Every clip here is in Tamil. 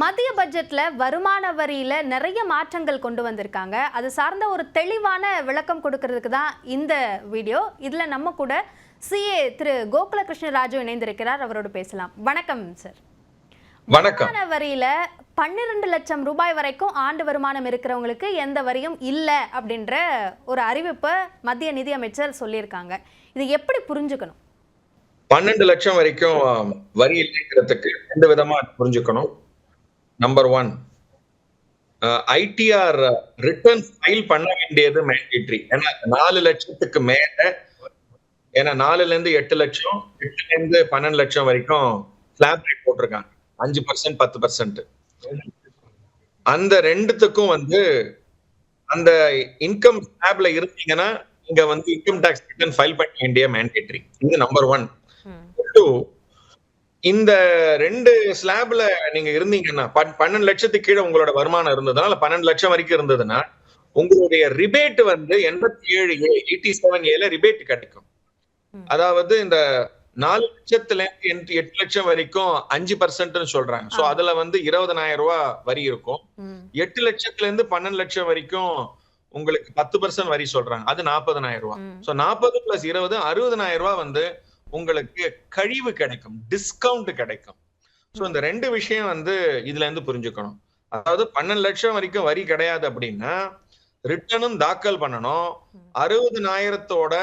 மத்திய பட்ஜெட்ல வருமான வரியில நிறைய மாற்றங்கள் கொண்டு வந்திருக்காங்க. அது சார்ந்த ஒரு தெளிவான விளக்கம் கொடுக்கறதுக்கு தான் இந்த வீடியோ. இதுல நம்ம கூட சிஏ திரு கோகுல கிருஷ்ணராஜு இணைந்திருக்கிறார். அவரோடு பேசலாம். வணக்கம் சார். வருமான வரியில பன்னிரெண்டு லட்சம் ரூபாய் வரைக்கும் ஆண்டு வருமானம் இருக்கிறவங்களுக்கு எந்த வரியும் இல்லை அப்படின்ற ஒரு அறிவிப்பை மத்திய நிதியமைச்சர் சொல்லியிருக்காங்க. இது எப்படி புரிஞ்சுக்கணும்? பன்னெண்டு லட்சம் வரைக்கும் வரி இல்லைங்கிறதுக்கு ரெண்டு விதமா புரிஞ்சுக்கணும்? Number one ITR return file பண்ண வேண்டியது மேண்டேட்ரி ஏன்னா நாலு லட்சத்துக்கு மேல ஏன்னா நாலுல இருந்து எட்டு லட்சம் எட்டுல இருந்து பன்னெண்டு லட்சம் வரைக்கும் ஸ்லாப் ரேட் போட்டிருக்காங்க. அஞ்சு பர்சன்ட் பத்து பர்சன்ட் அந்த ரெண்டுத்துக்கும் வந்து அந்த இன்கம் ஸ்லாப்ல இருந்தீங்கன்னா இங்க வந்து இன்கம் டாக்ஸ் ரிட்டர்ன் ஃபைல் பண்ண வேண்டிய மேண்டேட்ரி இது நம்பர் ஒன். டூ இந்த ரெண்டு ஸ்லாப்ல நீங்க இருந்தீங்கன்னா பன்- பன்னெண்டு லட்சத்துக்கு கீழே உங்களோட வருமானம் இருந்ததுனால பன்னெண்டு லட்சம் வரைக்கும் இருந்ததுன்னா உங்களுடைய ரிபேட் வந்து எண்பத்தி ஏழு ஏ எயிட்டி செவன் ஏல ரிபேட் கிடைக்கும். அதாவது இந்த நாலு லட்சத்துல இருந்து எட்டு- எட்டு லட்சம் வரைக்கும் அஞ்சு பர்சன்ட்னு சொல்றாங்க சோ. அதுல வந்து இருபதனாயிரம் ரூபாய் வரி இருக்கும். எட்டு லட்சத்துல இருந்து பன்னெண்டு லட்சம் வரைக்கும் உங்களுக்கு பத்து பர்சன்ட் வரி சொல்றாங்க அது நாற்பதனாயிரம் ரூபாய். சோ நாற்பது பிளஸ் இருபது அறுபதனாயிரம் ரூபாய் வந்து உங்களுக்கு கழிவு கிடைக்கும் டிஸ்கவுண்ட் கிடைக்கும். சோ இந்த ரெண்டு விஷயம் வந்து இதுல இருந்து புரிஞ்சுக்கணும். அதாவது பன்னெண்டு லட்சம் வரைக்கும் வரி கிடையாது அப்படின்னா ரிட்டர்னும் தாக்கல் பண்ணணும். அறுபது அறுபதனாயிரத்தோட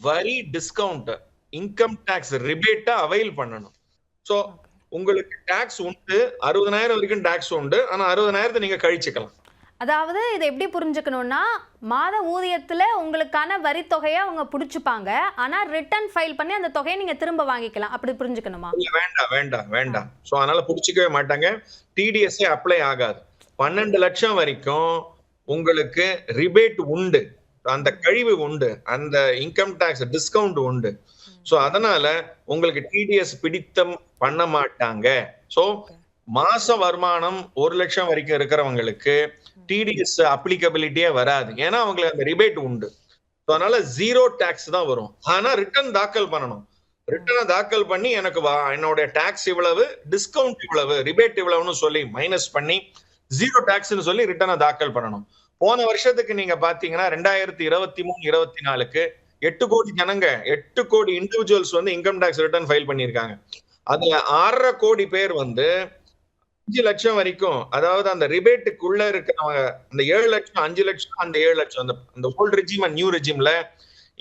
வரி டிஸ்கவுண்ட் இன்கம் டேக்ஸ் ரிபேட்டா அவைல் பண்ணணும். சோ உங்களுக்கு டேக்ஸ் உண்டு அறுபதனாயிரம் வரைக்கும் டேக்ஸ் உண்டு. ஆனா அறுபதனாயிரத்தை நீங்க கழிச்சுக்கலாம். அதாவது இதை எப்படி புரிஞ்சுக்கணும்னா மாத ஊதியத்துல உங்களுக்கான வரி தொகையை அவங்க பிடிச்சிப்பாங்க. ஆனா ரிட்டர்ன் ஃபைல் பண்ணி அந்த தொகையை நீங்க திரும்ப வாங்கிக்கலாம். அப்படி புரிஞ்சுக்கணுமா? இல்ல வேண்டாம் வேண்டாம் வேண்டாம். சோ அதனால புடிச்சுக்கவே மாட்டாங்க. டிடிஎஸ்ஏ அப்ளை ஆகாது. பன்னெண்டு லட்சம் வரைக்கும் உங்களுக்கு ரிபேட் உண்டு. அந்த கழிவு உண்டு. அந்த இன்கம் டாக்ஸ் டிஸ்கவுண்ட் உண்டு. சோ அதனால உங்களுக்கு டிடிஎஸ் பிடித்தம் பண்ண மாட்டாங்க. சோ மாச வருமானம் ஒரு லட்சம் வரைக்கும் இருக்கிறவங்களுக்கு டிடிஎஸ் அப்ளிகபிலிட்டியே வராது. ஏன்னா அவங்களுக்கு அந்த ரிபேட் உண்டு. அதனால ஜீரோ டாக்ஸ் தான் வரும். ஆனா ரிட்டர்ன் தாக்கல் பண்ணணும். ரிட்டர்னை தாக்கல் பண்ணி எனக்கு என்னோட டாக்ஸ் இவ்வளவு டிஸ்கவுண்ட் இவ்வளவு ரிபேட் இவ்வளவுன்னு சொல்லி மைனஸ் பண்ணி ஜீரோ டாக்ஸ்னு சொல்லி ரிட்டர்னை தாக்கல் பண்ணணும். போன வருஷத்துக்கு நீங்க பாத்தீங்கன்னா ரெண்டாயிரத்தி இருபத்தி மூணு இருபத்தி நாலுக்கு எட்டு கோடி ஜனங்க எட்டு கோடி இண்டிவிஜுவல்ஸ் வந்து இன்கம் டாக்ஸ் ரிட்டர்ன் ஃபைல் பண்ணியிருக்காங்க. அதுல ஆறரை கோடி பேர் வந்து அஞ்சு லட்சம் வரைக்கும் அதாவது அந்த ரிபேட்டுக்குள்ள இருக்கிறவங்க அந்த ஏழு லட்சம் அஞ்சு லட்சம் அந்த ஏழு லட்சம் அந்த அந்த ஓல்ட் ரெஜிம் அண்ட் நியூ ரெஜிம்ல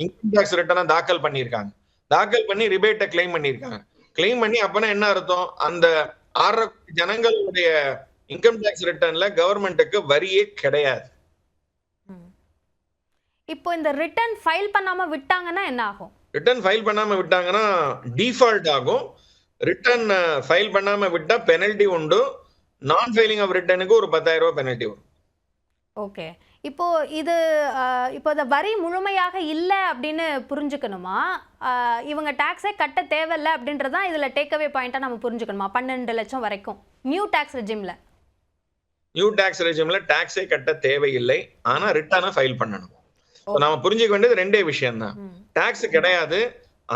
இன்கம் டாக்ஸ் ரிட்டர்னை தாக்கல் பண்ணியிருக்காங்க. தாக்கல் பண்ணி ரிபேட்டை கிளைம் பண்ணியிருக்காங்க. கிளைம் பண்ணி அப்பனா என்ன அர்த்தம்? அந்த ஆறரை கோடி ஜனங்களுடைய இன்கம் டாக்ஸ் ரிட்டர்ன்ல கவர்மெண்ட்டுக்கு வரியே கிடையாது. இப்போ இந்த ரிட்டர்ன் ஃபைல் பண்ணாம விட்டாங்கன்னா என்ன ஆகும்? ரிட்டர்ன் ஃபைல் பண்ணாம விட்டாங்கன்னா டிஃபால்ட் ஆகும். ரிட்டர்ன் ஃபைல் பண்ணாம விட்டா பெனல்டி உண்டு. நான் ஃபைலிங் ஆஃப் ரிட்டர்னுக்கு ஒரு பத்தாயிரம் ரூபாய் பெனல்டி வரும். ஓகே இப்போ இது இப்போ இந்த வரி முழுமையாக இல்லை அப்படின்னு புரிஞ்சுக்கணுமா? இவங்க டாக்ஸே கட்ட தேவையில்லை அப்படின்றதான் இதில் டேக்அவே பாயிண்ட்டாக நம்ம புரிஞ்சுக்கணுமா? பன்னெண்டு லட்சம் வரைக்கும். நியூ டாக்ஸ் ரெஜிமில் நியூ டாக்ஸ் ரெஜிம்ல டாக்ஸே கட்ட தேவையில்லை. ஆனா ரிட்டர்னை ஃபைல் பண்ணணும். நாம புரிஞ்சுக்க வேண்டியது ரெண்டே விஷயம் தான் டாக்ஸ் கிடையாது.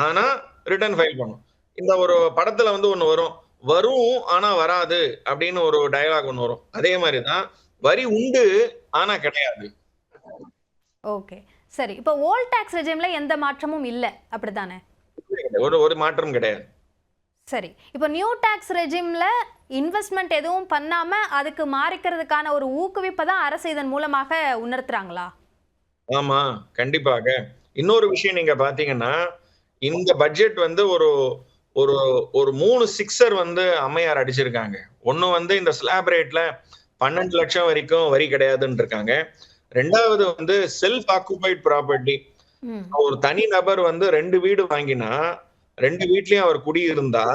ஆனா ரிட்டர்ன் ஃபைல் பண்ணும் இந்த ஒரு படத்துல வந்து ஒண்ணு வரும். வரும் ஆனா வராது அப்படின்னு ஒரு டயலாக் ஒண்ணு வரும். அதே மாதிரி தான் வரி உண்டு ஆனா கிடையாது. ஓகே சரி இப்போ ஓல்ட் டாக்ஸ் ரெஜிமில் எந்த மாற்றமும் இல்லை. அப்படிதானே ஒரு ஒரு மாற்றம் கிடையாது. சரி. இப்போ நியூ டாக்ஸ் ரெஜிமில் இன்வெஸ்ட்மெண்ட் எதுவும் பண்ணாமல் அதுக்கு மாறிக்கிறதுக்கான ஒரு ஊக்குவிப்பை தான் அரசு இதன் மூலமாக உணர்த்துறாங்களா? ஆமா கண்டிப்பாக. இன்னொரு விஷயம் நீங்க பாத்தீங்கன்னா இந்த பட்ஜெட் வந்து ஒரு ஒரு ஒரு மூணு சிக்ஸர் வந்து அம்மையார் அடிச்சிருக்காங்க. ஒண்ணு வந்து இந்த ஸ்லாப் ரேட்ல பன்னெண்டு லட்சம் வரைக்கும் வரி கிடையாதுன்னு இருக்காங்க ரெண்டாவது வந்து செல்ஃப் ஆக்குபைட் ப்ராப்பர்ட்டி ஒரு தனி நபர் வந்து ரெண்டு வீடு வாங்கினா ரெண்டு வீட்லயும் அவர் குடியிருந்தா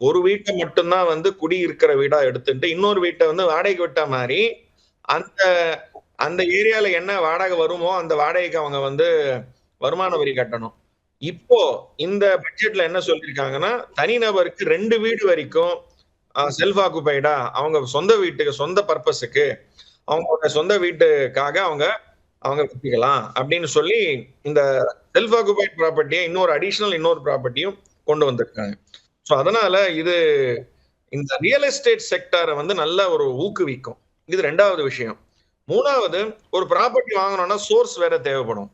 ஒரு வீட்டை மட்டும்தான் வந்து குடி இருக்கிற வீடா எடுத்துட்டு இன்னொரு வீட்டை வந்து வாடகைக்கு விட்ட மாதிரி அந்த அந்த ஏரியால என்ன வாடகை வருமோ அந்த வாடகைக்கு அவங்க வந்து வருமான வரி கட்டணும். இப்போ இந்த பட்ஜெட்ல என்ன சொல்லியிருக்காங்கன்னா தனிநபருக்கு ரெண்டு வீடு வரைக்கும் செல்ஃப் ஆக்குபைடா அவங்க சொந்த வீட்டுக்கு சொந்த பர்பஸுக்கு அவங்களோட சொந்த வீட்டுக்காக அவங்க அவங்க கட்டிக்கலாம் அப்படின்னு சொல்லி இந்த செல்ஃப் ஆக்குபைட் ப்ராப்பர்ட்டியை இன்னொரு அடிஷனல் இன்னொரு ப்ராப்பர்ட்டியும் கொண்டு வந்திருக்காங்க. ஸோ அதனால இது இந்த ரியல் எஸ்டேட் செக்டாரை வந்து நல்ல ஒரு ஊக்குவிக்கும். இது ரெண்டாவது விஷயம். மூணாவது ஒரு ப்ராப்பர்ட்டி வாங்கணும்னா சோர்ஸ் வேற தேவைப்படும்.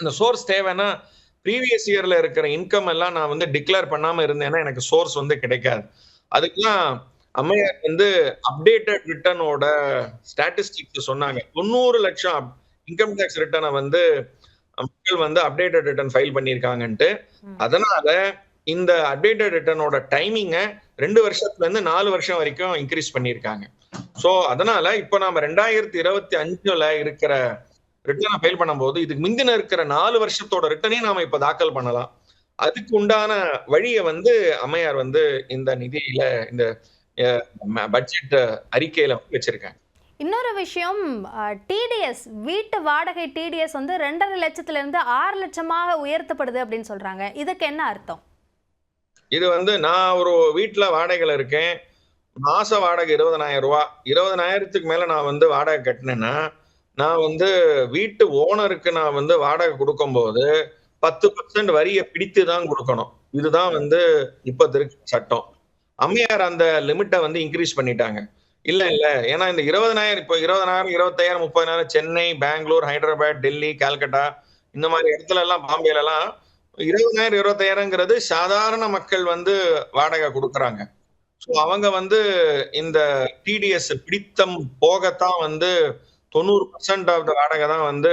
இந்த சோர்ஸ் தேவைன்னா ப்ரீவியஸ் இயர்ல இருக்கிற இன்கம் எல்லாம் நான் வந்து டிக்ளேர் பண்ணாம இருந்தேன்னா எனக்கு சோர்ஸ் வந்து கிடைக்காது. அதுக்கெல்லாம் அம்மையார் வந்து அப்டேட்டட் ரிட்டர்னோட ஸ்டாட்டிஸ்டிக்ஸ் சொன்னாங்க. தொண்ணூறு லட்சம் இன்கம் டேக்ஸ் ரிட்டர்னை வந்து மக்கள் வந்து அப்டேட்டட் ரிட்டர்ன் ஃபைல் பண்ணியிருக்காங்கன்ட்டு. அதனால இந்த அப்டேட்டட் ரிட்டர்னோட டைமிங்கை ரெண்டு வருஷத்துல இருந்து நாலு வருஷம் வரைக்கும் இன்க்ரீஸ் பண்ணியிருக்காங்க. ஸோ அதனால இப்போ நாம ரெண்டாயிரத்தி இருபத்தி அஞ்சுல இருக்கிற ரிட்டர்னை ஃபைல் பண்ணும்போது இதுக்கு முந்தின இருக்கிற நாலு வருஷத்தோட ரிட்டர்னையும் நாம இப்ப தாக்கல் பண்ணலாம். அதுக்கு உண்டான வழியை வந்து அம்மையார் வந்து இந்த நிதியில இந்த பட்ஜெட் அறிக்கையில வச்சிருக்காங்க. இன்னொரு விஷயம் டிடிஎஸ் வீட்டு வாடகை டிடிஎஸ் வந்து ரெண்டரை லட்சத்துல இருந்து ஆறு லட்சமாக உயர்த்தப்படுது அப்படின்னு சொல்றாங்க. இதுக்கு என்ன அர்த்தம்? இது வந்து நான் ஒரு வீட்டுல வாடகையில இருக்கேன். மாச வாடகை இருபதனாயிரம் ரூபாய். இருபதனாயிரத்துக்கு மேல நான் வந்து வாடகை கட்டினேன்னா நான் வந்து வீட்டு ஓனருக்கு நான் வந்து வாடகை கொடுக்கும்போது பத்து பர்சன்ட் வரியை பிடித்து தான் கொடுக்கணும். இதுதான் வந்து இப்ப இருக்க சட்டம். அம்மையார் அந்த லிமிட்டை வந்து இன்க்ரீஸ் பண்ணிட்டாங்க. இல்ல இல்ல. ஏன்னா இந்த இருபதனாயிரம் இப்போ இருபதனாயிரம் இருபத்தாயிரம் முப்பதாயிரம் சென்னை பெங்களூர் ஹைதராபாத் டெல்லி கால்கட்டா இந்த மாதிரி இடத்துல எல்லாம் பாம்பேல எல்லாம் இருபதாயிரம் இருபத்தாயிரங்கிறது சாதாரண மக்கள் வந்து வாடகை கொடுக்குறாங்க. ஸோ அவங்க வந்து இந்த டிடிஎஸ் பிடித்தம் போகத்தான் வந்து தொண்ணூறு பர்சன்ட் ஆஃப் த வாடகை தான் வந்து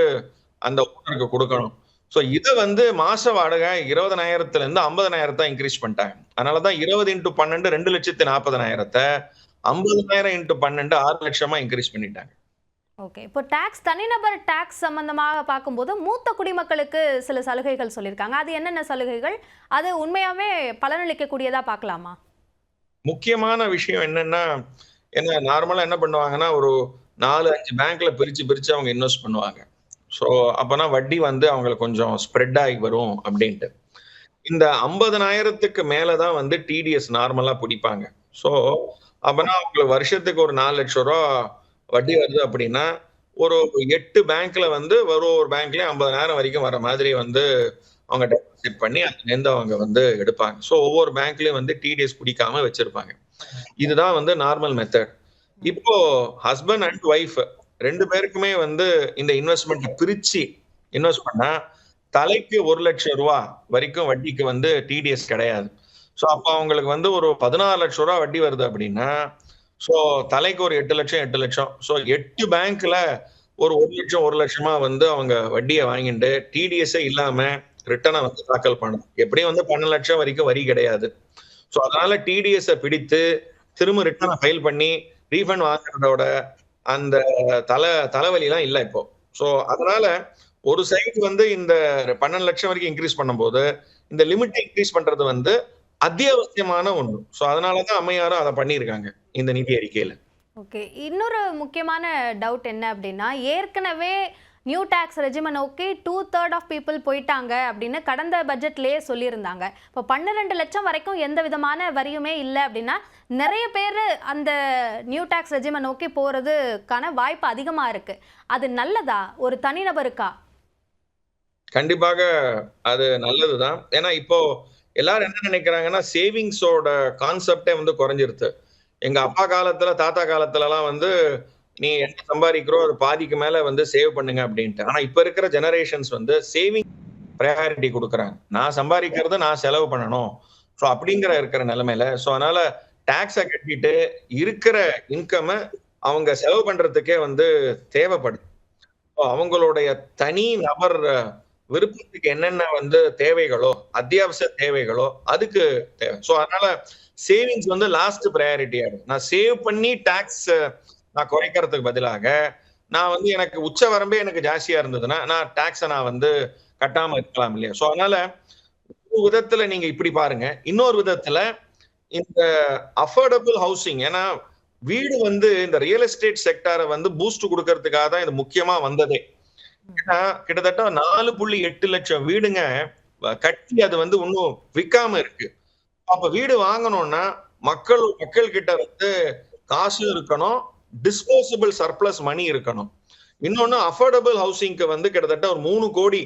அந்த ஓனருக்கு கொடுக்கணும். ஸோ இதை வந்து மாச வாடகை இருபதனாயிரத்துல இருந்து ஐம்பதனாயிரத்தை இன்க்ரீஸ் பண்ணிட்டாங்க. அதனாலதான் இருபது இன்ட்டு பன்னெண்டு ரெண்டு லட்சத்தி நாற்பதனாயிரத்தை ஐம்பதனாயிரம் இன்ட்டு பன்னெண்டு ஆறு லட்சமா இன்க்ரீஸ் பண்ணிட்டாங்க. ஓகே இப்போ டாக்ஸ் தனிநபர் டாக்ஸ் சம்பந்தமாக பார்க்கும்போது மூத்த குடிமக்களுக்கு சில சலுகைகள் சொல்லியிருக்காங்க. அது என்னென்ன சலுகைகள்? அது உண்மையாவே பலனளிக்கக்கூடியதா பார்க்கலாமா? முக்கியமான விஷயம் என்னன்னா என்ன நார்மலா என்ன பண்ணுவாங்கன்னா ஒரு நாலு அஞ்சு பேங்க்ல பிரிச்சு பிரிச்சு அவங்க இன்வெஸ்ட் பண்ணுவாங்க. ஸோ அப்பனா வட்டி வந்து அவங்களுக்கு கொஞ்சம் ஸ்ப்ரெட் ஆகி வரும் அப்படின்ட்டு. இந்த ஐம்பதனாயிரத்துக்கு மேலதான் வந்து டிடிஎஸ் நார்மலா பிடிப்பாங்க. ஸோ அப்பனா அவங்களுக்கு வருஷத்துக்கு ஒரு நாலு லட்சம் ரூபா வட்டி வருது அப்படின்னா ஒரு எட்டு பேங்க்ல வந்து ஒரு ஒரு பேங்க்லயும் ஐம்பதனாயிரம் வரைக்கும் வர மாதிரி வந்து அவங்க டெபாசிட் பண்ணி அதுலேருந்து அவங்க வந்து எடுப்பாங்க. ஸோ ஒவ்வொரு பேங்க்லயும் வந்து டிடிஎஸ் பிடிக்காம வச்சிருப்பாங்க. இதுதான் வந்து நார்மல் மெத்தட் இப்போ ஹஸ்பண்ட் அண்ட் ஒய்ஃப் ரெண்டு பேருக்குமே வந்து இந்த இன்வெஸ்ட்மெண்ட் பிரிச்சு இன்வெஸ்ட் பண்ணா தலைக்கு ஒரு லட்சம் ரூபா வரைக்கும் வட்டிக்கு வந்து டிடிஎஸ் கிடையாது. ஸோ அப்போ அவங்களுக்கு வந்து ஒரு பதினாறு லட்சம் ரூபா வட்டி வருது அப்படின்னா ஸோ தலைக்கு ஒரு எட்டு லட்சம் எட்டு லட்சம். ஸோ எட்டு பேங்க்ல ஒரு ஒரு லட்சம் ஒரு லட்சமா வந்து அவங்க வட்டியை வாங்கிட்டு டிடிஎஸ்ஸே இல்லாம ரிட்டனை வந்து தாக்கல் பண்ணணும். எப்படியும் வந்து பன்னெண்டு லட்சம் வரைக்கும் வரி கிடையாது. ஸோ அதனால டிடிஎஸ்ஸை பிடித்து திரும்ப ரிட்டனை ஃபைல் பண்ணி ரீஃபண்ட் வாங்குறதோட அந்த தலை தலைவலிலாம் இல்லை இப்போ. ஸோ அதனால ஒரு சைடு வந்து இந்த பன்னெண்டு லட்சம் வரைக்கும் இன்க்ரீஸ் பண்ணும்போது இந்த லிமிட்டை இன்க்ரீஸ் பண்றது வந்து அத்தியாவசியமான ஒன்று ஸோ அதனாலதான் அம்மையாரும் அதை பண்ணியிருக்காங்க இந்த நிதி அறிக்கையில. ஓகே இன்னொரு முக்கியமான டவுட் என்ன அப்படின்னா ஏற்கனவே நியூ டேக்ஸ் ரெஜிமை நோக்கி டூ தேர்ட் ஆஃப் பீப்புள் போயிட்டாங்க அப்படின்னு கடந்த பட்ஜெட்லேயே சொல்லியிருந்தாங்க. இப்போ பன்னிரெண்டு லட்சம் வரைக்கும் எந்த விதமான வரியுமே இல்லை அப்படின்னா நிறைய பேர் அந்த நியூ டேக்ஸ் ரெஜிமை நோக்கி போகிறதுக்கான வாய்ப்பு அதிகமாக இருக்குது அது நல்லதா? ஒரு தனிநபருக்கா கண்டிப்பாக அது நல்லதுதான். ஏன்னா இப்போ எல்லாரும் என்ன நினைக்கிறாங்கன்னா சேவிங்ஸோட கான்செப்டே வந்து குறைஞ்சிருது எங்க அப்பா காலத்துல தாத்தா காலத்துலலாம் வந்து நீ என்ன சம்பாதிக்கிறோ அது பாதிக்கு மேல வந்து சேவ் பண்ணுங்க அப்படின்ட்டு. ஆனா இப்ப இருக்கிற ஜெனரேஷன்ஸ் வந்து சேவிங் ப்ரையாரிட்டி கொடுக்குறாங்க. நான் சம்பாதிக்கிறத நான் செலவு பண்ணணும். ஸோ அப்படிங்கிற இருக்கிற நிலைமையில ஸோ அதனால டேக்ஸை கட்டிட்டு இருக்கிற இன்கமை அவங்க செலவு பண்றதுக்கே வந்து தேவைப்படுது. அவங்களுடைய தனி நபர் விருப்பத்துக்கு என்னென்ன வந்து தேவைகளோ அத்தியாவசிய தேவைகளோ அதுக்கு தேவை. ஸோ அதனால சேவிங்ஸ் வந்து லாஸ்ட் ப்ரையாரிட்டி ஆகும் நான் சேவ் பண்ணி டேக்ஸ் நான் குறைக்கிறதுக்கு பதிலாக நான் வந்து எனக்கு உச்ச வரம்பே எனக்கு ஜாஸ்தியா இருந்ததுன்னா நான் டாக்ஸை நான் வந்து கட்டாம இருக்கலாம் இல்லையா? ஸோ அதனால ஒரு விதத்துல நீங்க இப்படி பாருங்க. இன்னொரு விதத்துல இந்த அஃபோர்டபுள் ஹவுசிங் ஏன்னா வீடு வந்து இந்த ரியல் எஸ்டேட் செக்டாரை வந்து பூஸ்ட் கொடுக்கறதுக்காக தான் இது முக்கியமா வந்ததே. ஏன்னா கிட்டத்தட்ட நாலு புள்ளி எட்டு லட்சம் வீடுங்க கட்டி அது வந்து இன்னும் விற்காம இருக்கு. அப்ப வீடு வாங்கணும்னா மக்கள் மக்கள் கிட்ட வந்து காசு இருக்கணும். டிஸ்போசபிள் சர்ப்ளஸ் மணி இருக்கணும். இன்னொன்னு அஃபோர்டபுள் ஹவுசிங்க்கு வந்து கிட்டத்தட்ட ஒரு மூணு கோடி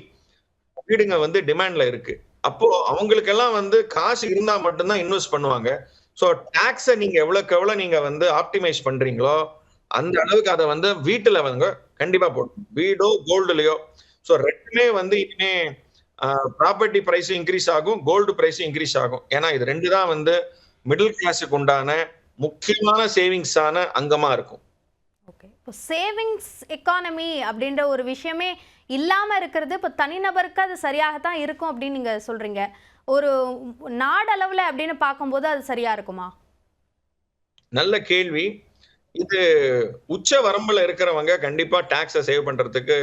வீடுங்க வந்து டிமாண்ட்ல இருக்கு. அப்போ அவங்களுக்கெல்லாம் வந்து காசு இருந்தா மட்டும்தான் இன்வெஸ்ட் பண்ணுவாங்க. ஸோ டாக்ஸை நீங்க எவ்வளோக்கு எவ்வளோ நீங்க வந்து ஆப்டிமைஸ் பண்றீங்களோ அந்த அளவுக்கு அதை வந்து வீட்டுல வந்து கண்டிப்பா போடும் வீடோ கோல்டுலயோ ஸோ ரெண்டுமே வந்து இனிமே ப்ராப்பர்ட்டி பிரைஸ் இன்க்ரீஸ் ஆகும் கோல்டு பிரைஸ் இன்க்ரீஸ் ஆகும். ஏன்னா இது ரெண்டு தான் வந்து மிடில் கிளாஸுக்கு உண்டான முக்கியமான சேவிங்ஸான அங்கமா இருக்கும். ஓகே. இப்போ சேவிங்ஸ் எக்கானமி அப்படின்ற ஒரு விஷயமே இல்லாமல் இருக்கிறது இப்போ தனிநபருக்கு அது சரியாகத்தான் இருக்கும் அப்படின்னு நீங்கள் சொல்கிறீங்க ஒரு நாடளவில் அப்படின்னு பார்க்கும்போது அது சரியாக இருக்குமா? நல்ல கேள்வி. இது உச்ச வரம்புல இருக்கிறவங்க கண்டிப்பா டாக்ஸை சேவ் பண்றதுக்கு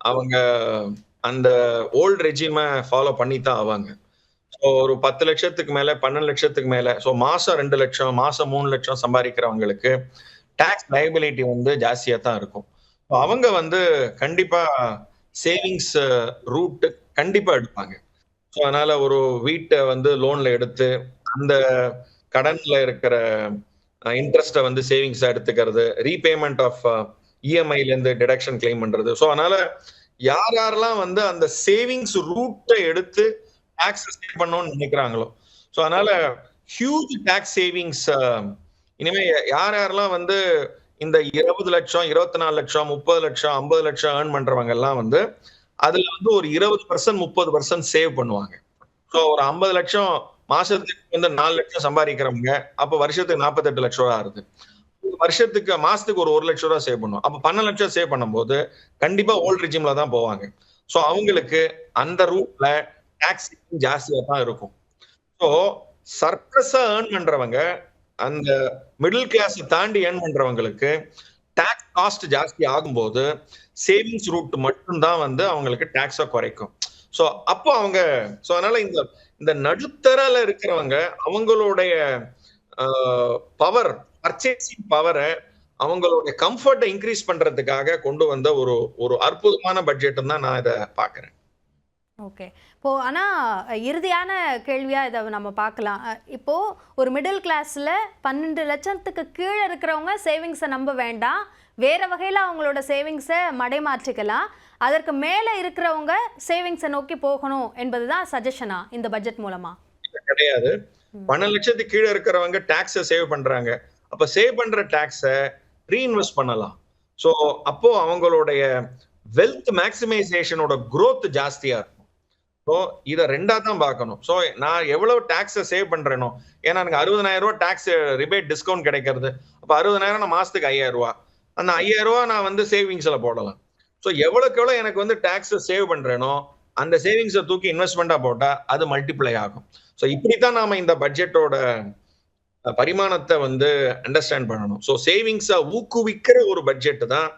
அவங்க அந்த ஓல்ட் ரெஜிமை ஃபாலோ பண்ணி தான் ஆவாங்க. ஒரு பத்து லட்சத்துக்கு மேல பன்னெண்டு லட்சத்துக்கு மேல ஸோ மாசம் ரெண்டு லட்சம் மாசம் மூணு லட்சம் சம்பாதிக்கிறவங்களுக்கு டாக்ஸ் லைபிலிட்டி வந்து ஜாஸ்தியா தான் இருக்கும். அவங்க வந்து கண்டிப்பா சேவிங்ஸ் ரூட் கண்டிப்பா எடுப்பாங்க. ஸோ அதனால ஒரு வீட்டை வந்து லோன்ல எடுத்து அந்த கடன்ல இருக்கிற இன்ட்ரெஸ்ட்டை வந்து சேவிங்ஸ் எடுத்துக்கிறது ரீபேமெண்ட் ஆஃப் இஎம்ஐல இருந்து டிடக்ஷன் கிளைம் பண்றது. ஸோ அதனால யார் யாரெல்லாம் வந்து அந்த சேவிங்ஸ் ரூட்டை எடுத்து டாக்ஸ் சேவ் பண்ணணும்னு நினைக்கிறாங்களோ. ஸோ அதனால ஹியூஜ் டாக்ஸ் சேவிங்ஸ் இனிமே யார் யாரெல்லாம் வந்து இந்த இருபது லட்சம் இருபத்தி நாலு லட்சம் முப்பது லட்சம் ஐம்பது லட்சம் ஏர்ன் பண்றவங்க எல்லாம் வந்து அதுல வந்து ஒரு இருபது பர்சன்ட் முப்பது பர்சன்ட் சேவ் பண்ணுவாங்க. ஸோ ஒரு ஐம்பது லட்சம் மாசத்துக்கு வந்து நாலு லட்சம் சம்பாதிக்கிறவங்க அப்ப வருஷத்துக்கு நாற்பத்தெட்டு லட்சம் ரூபா ஆகுது வருஷத்துக்கு மாசத்துக்கு ஒரு ஒரு லட்சம் ரூபா சேவ் பண்ணும் அப்ப பன்னெண்டு லட்சம் சேவ் பண்ணும்போது கண்டிப்பா ஓல்ட் ரிஜிம்ல தான் போவாங்க. ஸோ அவங்களுக்கு அந்த ரூட்ல டேக்ஸ் ஜாஸ்தியாக தான் இருக்கும். ஸோ சர்ப்ளஸா ஏர்ன் பண்றவங்க அந்த மிடில் கிளாஸை தாண்டி ஏர்ன் பண்றவங்களுக்கு டேக்ஸ் காஸ்ட் ஜாஸ்தி ஆகும்போது சேவிங்ஸ் ரூட் மட்டும்தான் வந்து அவங்களுக்கு டேக்ஸை குறைக்கும். ஸோ அப்போ அவங்க ஸோ அதனால இந்த இந்த நடுத்தரில் இருக்கிறவங்க அவங்களுடைய பவர் பர்ச்சேசிங் பவரை அவங்களுடைய கம்ஃபர்ட்டை இன்க்ரீஸ் பண்றதுக்காக கொண்டு வந்த ஒரு ஒரு அற்புதமான பட்ஜெட் தான் நான் இதை பார்க்குறேன். ஓகே. இப்போ ஆனால் இறுதியான கேள்வியாக இதை நம்ம பார்க்கலாம் அஹ், இப்போ ஒரு மிடில் கிளாஸில் பன்னெண்டு லட்சத்துக்கு கீழே இருக்கிறவங்க சேவிங்ஸை நம்ப வேண்டாம். வேற வகையில் அவங்களோட சேவிங்ஸை மடைமாற்றிக்கலாம். அதற்கு மேலே இருக்கிறவங்க சேவிங்ஸை நோக்கி போகணும் என்பது தான் சஜஷனா இந்த பட்ஜெட் மூலமா? கிடையாது. பன்னெண்டு லட்சத்துக்கு கீழே இருக்கிறவங்க டாக்ஸை சேவ் பண்றாங்க. அப்ப சேவ் பண்ற டாக்ஸை ரீஇன்வெஸ்ட் பண்ணலாம். ஸோ அப்போ அவங்களுடைய வெல்த் மேக்சிமைசேஷனோட growth ஜாஸ்தியா இருக்கும். ஸோ இதை ரெண்டா தான் பார்க்கணும். ஸோ நான் எவ்வளவு டாக்ஸை சேவ் பண்றேனோ ஏன்னா எனக்கு அறுபதனாயிரம் ரூபா டாக்ஸ் ரிபேட் டிஸ்கவுண்ட் கிடைக்கிறது. அப்போ அறுபதனாயிரம் நான் மாசத்துக்கு ஐயாயிரம் ரூபா. அந்த ஐயாயிரம் ரூபா நான் வந்து சேவிங்ஸ்ல போடலாம். ஸோ எவ்வளவுக்கு எவ்வளவு எனக்கு வந்து டாக்ஸை சேவ் பண்றேனோ அந்த சேவிங்ஸை தூக்கி இன்வெஸ்ட்மெண்ட்டாக போட்டால் அது மல்டிப்ளை ஆகும். ஸோ இப்படித்தான் நாம இந்த பட்ஜெட்டோட பரிமாணத்தை வந்து அண்டர்ஸ்டாண்ட் பண்ணணும். ஸோ சேவிங்ஸை ஊக்குவிக்கிற ஒரு பட்ஜெட் தான்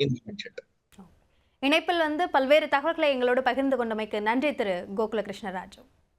இந்த பட்ஜெட் இணைப்பில் வந்து பல்வேறு தகவல்களை எங்களோடு பகிர்ந்து கொண்டமைக்கு நன்றி திரு கோகுல கிருஷ்ணராஜு